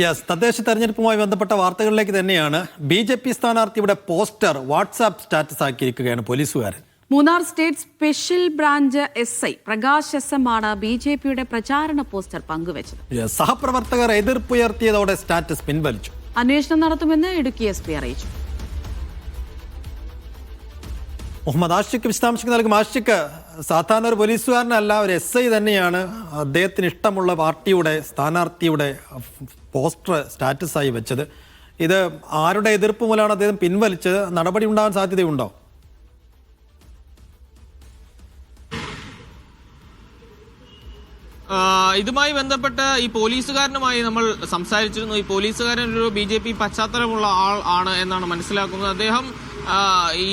Yes തദ്ദേശ തെരഞ്ഞെടുപ്പുമായി ബന്ധപ്പെട്ട വാർത്തകളിലേക്ക് തന്നെയാണ്. ബി ജെ പി സ്ഥാനാർത്ഥിയുടെ പോസ്റ്റർ വാട്സ്ആപ്പ് സ്റ്റാറ്റസ് ആക്കിയിരിക്കുകയാണ് പോലീസുകാരൻ. Munnar state special branch S I Prakash S M ആണ് ബി ജെ പിയുടെ പ്രചാരണ പോസ്റ്റർ പങ്കുവച്ചത്. സഹപ്രവർത്തകർ എതിർപ്പുയർത്തിയതോടെ സ്റ്റാറ്റസ് പിൻവലിച്ചു. അന്വേഷണം നടത്തുമെന്ന് ഇടുക്കി എസ് പി അറിയിച്ചു. മുഹമ്മദ് ആഷിഖ് വിശദാംശങ്ങൾ നൽകും. ആഷിഖ് സാധാരണ ഒരു പോലീസുകാരനല്ല ഒരു എസ് ഐ തന്നെയാണ്. അദ്ദേഹത്തിന് ഇഷ്ടമുള്ള പാർട്ടിയുടെ സ്ഥാനാർത്ഥിയുടെ പോസ്റ്റർ സ്റ്റാറ്റസായി വെച്ചത്. ഇത് ആരുടെ എതിർപ്പ് മൂലമാണ് അദ്ദേഹം പിൻവലിച്ചത്? നടപടി ഉണ്ടാകാൻ സാധ്യതയുണ്ടോ? ഇതുമായി ബന്ധപ്പെട്ട് ഈ പോലീസുകാരനുമായി നമ്മൾ സംസാരിച്ചിരുന്നു. ഈ പോലീസുകാരൻ ഒരു ബി ജെ പി പശ്ചാത്തലമുള്ള ആൾ ആണ് എന്നാണ് മനസ്സിലാക്കുന്നത്. അദ്ദേഹം ഈ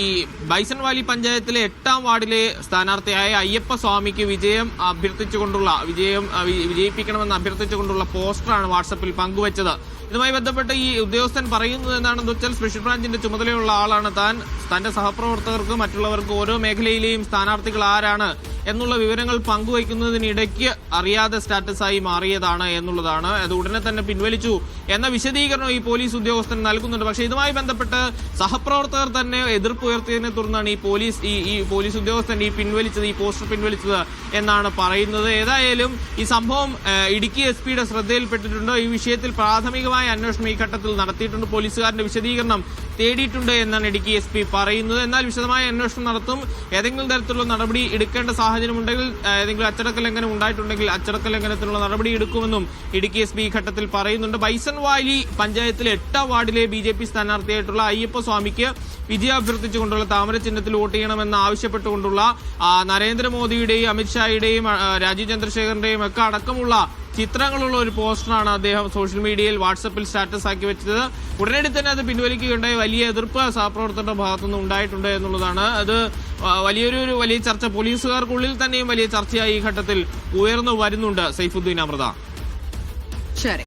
ബൈസൺ വാലി പഞ്ചായത്തിലെ എട്ടാം വാർഡിലെ സ്ഥാനാർത്ഥിയായ അയ്യപ്പ സ്വാമിക്ക് വിജയം അഭ്യർത്ഥിച്ചുകൊണ്ടുള്ള വിജയം വിജയിപ്പിക്കണമെന്ന് അഭ്യർത്ഥിച്ചുകൊണ്ടുള്ള പോസ്റ്ററാണ് വാട്സപ്പിൽ പങ്കുവച്ചത്. ഇതുമായി ബന്ധപ്പെട്ട് ഈ ഉദ്യോഗസ്ഥൻ പറയുന്നത് എന്താണെന്ന് വെച്ചാൽ സ്പെഷ്യൽ ബ്രാഞ്ചിന്റെ ചുമതലയുള്ള ആളാണ് താൻ. തന്റെ സഹപ്രവർത്തകർക്കും മറ്റുള്ളവർക്കും ഓരോ മേഖലയിലെയും സ്ഥാനാർത്ഥികൾ ആരാണ്? എന്നുള്ള വിവരങ്ങൾ പങ്കുവയ്ക്കുന്നതിനിടയ്ക്ക് അറിയാതെ സ്റ്റാറ്റസായി മാറിയതാണ് എന്നുള്ളതാണ്. അത് ഉടനെ തന്നെ പിൻവലിച്ചു എന്ന വിശദീകരണം ഈ പോലീസ് ഉദ്യോഗസ്ഥൻ നൽകുന്നുണ്ട്. പക്ഷേ ഇതുമായി ബന്ധപ്പെട്ട് സഹപ്രവർത്തകർ തന്നെ എതിർപ്പ് ഉയർത്തിയതിനെ തുടർന്നാണ് ഈ പോലീസ് ഈ ഈ പോലീസ് ഉദ്യോഗസ്ഥൻ ഈ പിൻവലിച്ചത് ഈ പോസ്റ്റർ പിൻവലിച്ചത് എന്നാണ് പറയുന്നത്. ഏതായാലും ഈ സംഭവം ഇടുക്കി എസ് പിയുടെ ശ്രദ്ധയിൽപ്പെട്ടിട്ടുണ്ട്. ഈ വിഷയത്തിൽ പ്രാഥമികമായ അന്വേഷണം ഈ ഘട്ടത്തിൽ നടത്തിയിട്ടുണ്ട്. പോലീസുകാരന്റെ വിശദീകരണം തേടിയിട്ടുണ്ട് എന്നാണ് ഇടുക്കി എസ് പറയുന്നത്. എന്നാൽ വിശദമായ അന്വേഷണം നടത്തും. ഏതെങ്കിലും തരത്തിലുള്ള നടപടി എടുക്കേണ്ട സാഹചര്യം ഉണ്ടെങ്കിൽ ഏഹ്, ഏതെങ്കിലും അച്ചടക്ക ലംഘനം ഉണ്ടായിട്ടുണ്ടെങ്കിൽ അച്ചടക്ക ലംഘനത്തിനുള്ള നടപടി എടുക്കുമെന്നും ഇടുക്കി എസ് പി ഘട്ടത്തിൽ പറയുന്നുണ്ട്. ബൈസൺ വാലി പഞ്ചായത്തിലെ എട്ടാം വാർഡിലെ ബി ജെ പി സ്ഥാനാർത്ഥിയായിട്ടുള്ള അയ്യപ്പ സ്വാമിക്ക് വിജയം അഭ്യർത്ഥിച്ചുകൊണ്ടുള്ള താമര ചിഹ്നത്തിൽ വോട്ട് ചെയ്യണമെന്ന് ആവശ്യപ്പെട്ടുകൊണ്ടുള്ള നരേന്ദ്രമോദിയുടെയും അമിത്ഷായുടെയും രാജീവ് ചന്ദ്രശേഖറിന്റെയും ഒക്കെ അടക്കമുള്ള ചിത്രങ്ങളുള്ള ഒരു പോസ്റ്ററാണ് അദ്ദേഹം സോഷ്യൽ മീഡിയയിൽ വാട്സപ്പിൽ സ്റ്റാറ്റസ് ആക്കി വെച്ചത്. ഉടനടി തന്നെ അത് പിൻവലിക്കുകയുണ്ടായി. വലിയ എതിർപ്പ് സഹപ്രവർത്തകരുടെ ഭാഗത്തുനിന്ന് ഉണ്ടായിട്ടുണ്ട് എന്നുള്ളതാണ്. അത് വലിയൊരു ഒരു വലിയ ചർച്ച പോലീസുകാർക്കുള്ളിൽ തന്നെയും വലിയ ചർച്ചയായി ഈ ഘട്ടത്തിൽ ഉയർന്നു വരുന്നുണ്ട് സൈഫുദ്ദീൻ അമൃത. ശരി.